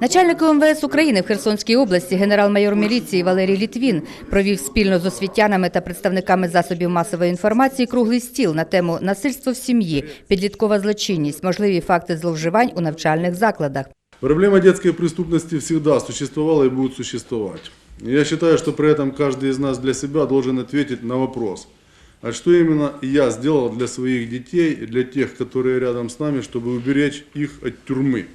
Начальник УМВС України в Херсонській області генерал-майор міліції Валерій Літвін провів спільно з освітянами та представниками засобів масової інформації круглий стіл на тему насильство в сім'ї, підліткова злочинність, можливі факти зловживань у навчальних закладах. Проблема детской преступности всегда существовала и будет существовать. И Я считаю, что при этом каждый из нас для себя должен ответить на вопрос, а что именно я сделал для своих детей и для тех, которые рядом с нами, чтобы уберечь их от тюрьмы.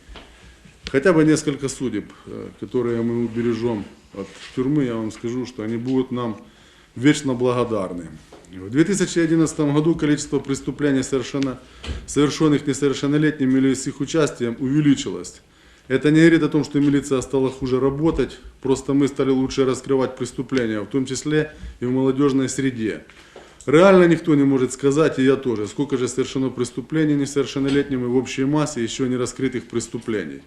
Хотя бы несколько судеб, э, которые мы убережем от тюрьмы, я вам скажу, что они будут нам вечно благодарны. В 2011 году количество преступлений, совершенно, совершенных несовершеннолетними или с их участием, увеличилось. Это не говорит о том, что милиция стала хуже работать, просто мы стали лучше раскрывать преступления, в том числе и в молодежной среде. Реально никто не может сказать, и я тоже, сколько же совершено преступлений несовершеннолетними в общей массе еще не раскрытых преступлений.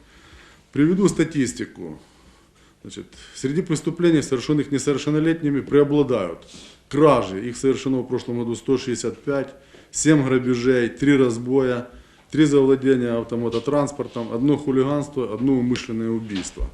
Приведу статистику. Значит, среди преступлений, совершенных несовершеннолетними, преобладают кражи. Их совершено в прошлом году 165, 7 грабежей, 3 разбоя, 3 завладения автомототранспортом, одно хулиганство, одно умышленное убийство.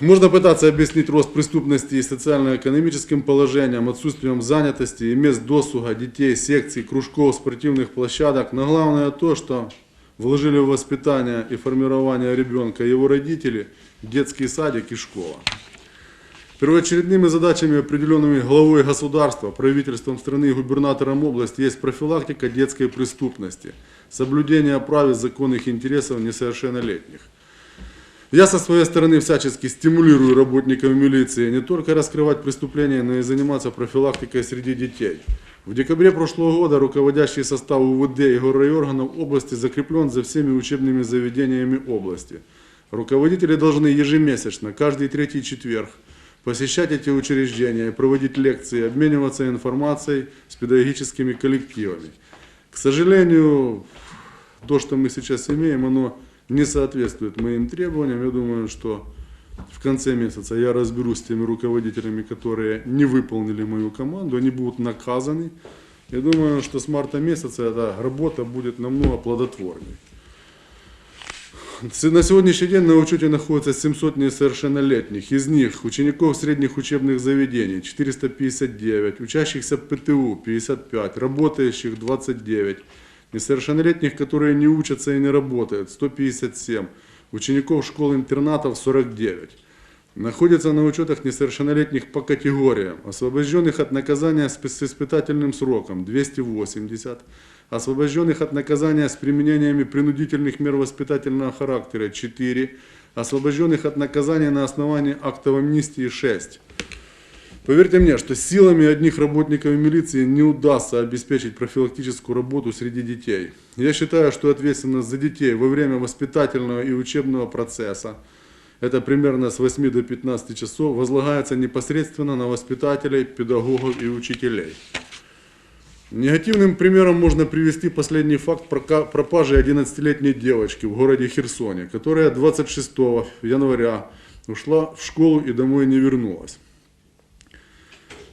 Можно пытаться объяснить рост преступности и социально-экономическим положением, отсутствием занятости и мест досуга детей, секций, кружков, спортивных площадок. Но главное то, что вложили в воспитание и формирование ребенка его родители, детский садик и школа. Первоочередными задачами, определенными главой государства, правительством страны и губернатором области, есть профилактика детской преступности, соблюдение прав и законных интересов несовершеннолетних. Я со своей стороны всячески стимулирую работников милиции не только раскрывать преступления, но и заниматься профилактикой среди детей. В декабре прошлого года руководящий состав УВД и горрайорганов области закреплен за всеми учебными заведениями области. Руководители должны ежемесячно, каждый третий четверг, посещать эти учреждения, проводить лекции, обмениваться информацией с педагогическими коллективами. К сожалению, то, что мы сейчас имеем, оно не соответствует моим требованиям. Я думаю, что в конце месяца я разберусь с теми руководителями, которые не выполнили мою команду, они будут наказаны. Я думаю, что с марта месяца эта работа будет намного плодотворнее. На сегодняшний день на учете находится 700 несовершеннолетних. Из них учеников средних учебных заведений 459, учащихся ПТУ 55, работающих 29, несовершеннолетних, которые не учатся и не работают 157, учеников школ-интернатов 49. Находятся на учетах несовершеннолетних по категориям, освобожденных от наказания с испытательным сроком 280, освобожденных от наказания с применениями принудительных мер воспитательного характера 4, освобожденных от наказания на основании актов амнистии 6. Поверьте мне, что силами одних работников милиции не удастся обеспечить профилактическую работу среди детей. Я считаю, что ответственность за детей во время воспитательного и учебного процесса, это примерно с 8 до 15 часов, возлагается непосредственно на воспитателей, педагогов и учителей. Негативным примером можно привести последний факт пропажи 11-летней девочки в городе Херсоне, которая 26 января ушла в школу и домой не вернулась.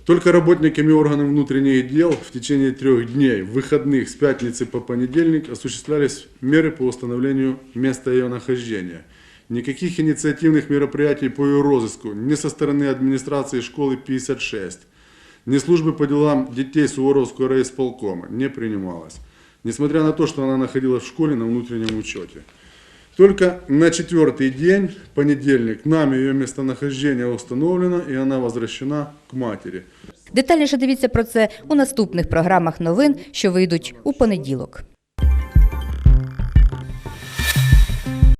Только работниками органов внутренних дел в течение трех дней, выходных с пятницы по понедельник, осуществлялись меры по установлению места ее нахождения. Никаких инициативных мероприятий по ее розыску ни со стороны администрации школы 56, ни службы по делам детей Суворовского райисполкома не принималось. Несмотря на то, что она находилась в школе на внутреннем учете. Только на четвертый день, понедельник, нами ее местонахождение установлено и она возвращена к матери. Детальніше дивіться про це у наступних програмах новин, що вийдуть у понеділок.